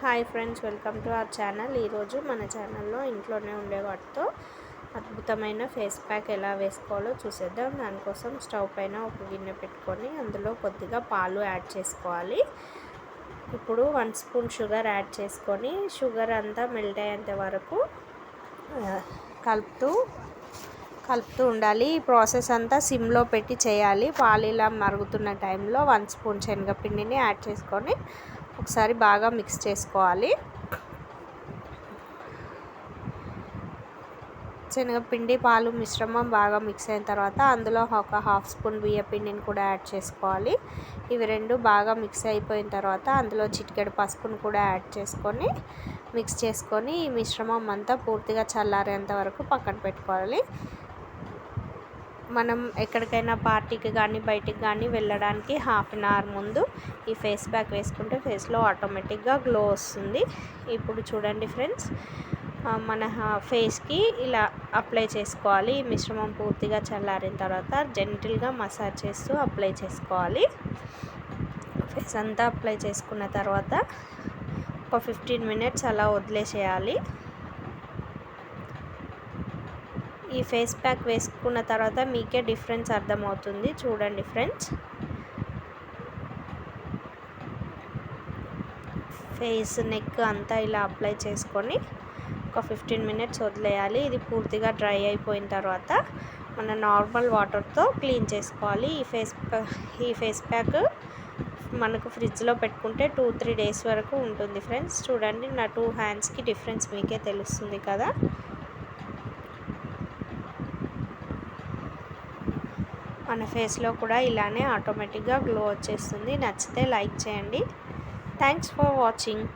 Hi friends welcome to our channel. ఈరోజు మన ఛానల్లో ఇంట్లోనే ఉండే వాటితో అద్భుతమైన ఫేస్ ప్యాక్ ఎలా వేసుకోవాలో చూసేద్దాం. దానికోసం స్టవ్ పైన ఒక గిన్నె పెట్టుకొని అందులో కొద్దిగా పాలు యాడ్ చేసుకోవాలి. ఇప్పుడు వన్ స్పూన్ షుగర్ యాడ్ చేసుకొని షుగర్ అంతా మెల్ట్ అయ్యేంత వరకు కలుపుతూ కలుపుతూ ఉండాలి. ఈ ప్రాసెస్ అంతా సిమ్లో పెట్టి చేయాలి. పాలు ఇలా మరుగుతున్న టైంలో వన్ స్పూన్ శనగపిండిని యాడ్ చేసుకొని ఒకసారి బాగా మిక్స్ చేసుకోవాలి. శనగపిండి పాలు మిశ్రమం బాగా మిక్స్ అయిన తర్వాత అందులో ఒక హాఫ్ స్పూన్ బియ్య పిండిని కూడా యాడ్ చేసుకోవాలి. ఇవి రెండు బాగా మిక్స్ అయిపోయిన తర్వాత అందులో చిటికెడు పసుపును కూడా యాడ్ చేసుకొని మిక్స్ చేసుకొని ఈ మిశ్రమం అంతా పూర్తిగా చల్లారేంత వరకు పక్కన పెట్టుకోవాలి. మనం ఎక్కడికైనా పార్టీకి కానీ బయటికి కానీ వెళ్ళడానికి హాఫ్ అన్ అవర్ ముందు ఈ ఫేస్ ప్యాక్ వేసుకుంటే ఫేస్లో ఆటోమేటిక్గా గ్లో వస్తుంది. ఇప్పుడు చూడండి ఫ్రెండ్స్ మన ఫేస్కి ఇలా అప్లై చేసుకోవాలి. ఈ మిశ్రమం పూర్తిగా చల్లారిన తర్వాత జెంటిల్గా మసాజ్ చేస్తూ అప్లై చేసుకోవాలి. ఫేస్ అంతా అప్లై చేసుకున్న తర్వాత ఒక ఫిఫ్టీన్ మినిట్స్ అలా వదిలేసేయాలి. ఈ ఫేస్ ప్యాక్ వేసుకున్న తర్వాత మీకే డిఫరెన్స్ అర్థమవుతుంది. చూడండి ఫ్రెండ్స్. ఫేస్ నెక్ అంతా ఇలా అప్లై చేసుకొని ఒక ఫిఫ్టీన్ మినిట్స్ వదిలేయాలి. ఇది పూర్తిగా డ్రై అయిపోయిన తర్వాత మన నార్మల్ వాటర్తో క్లీన్ చేసుకోవాలి. ఈ ఫేస్ ఈ ఫేస్ ప్యాక్ మనకు ఫ్రిడ్జ్లో పెట్టుకుంటే టూ త్రీ డేస్ వరకు ఉంటుంది ఫ్రెండ్స్. చూడండి నా టూ హ్యాండ్స్కి డిఫరెన్స్ మీకే తెలుస్తుంది కదా. మన ఫేస్లో కూడా ఇలానే ఆటోమేటిక్గా గ్లో వచ్చేస్తుంది. నచ్చితే లైక్ చేయండి. Thanks for watching.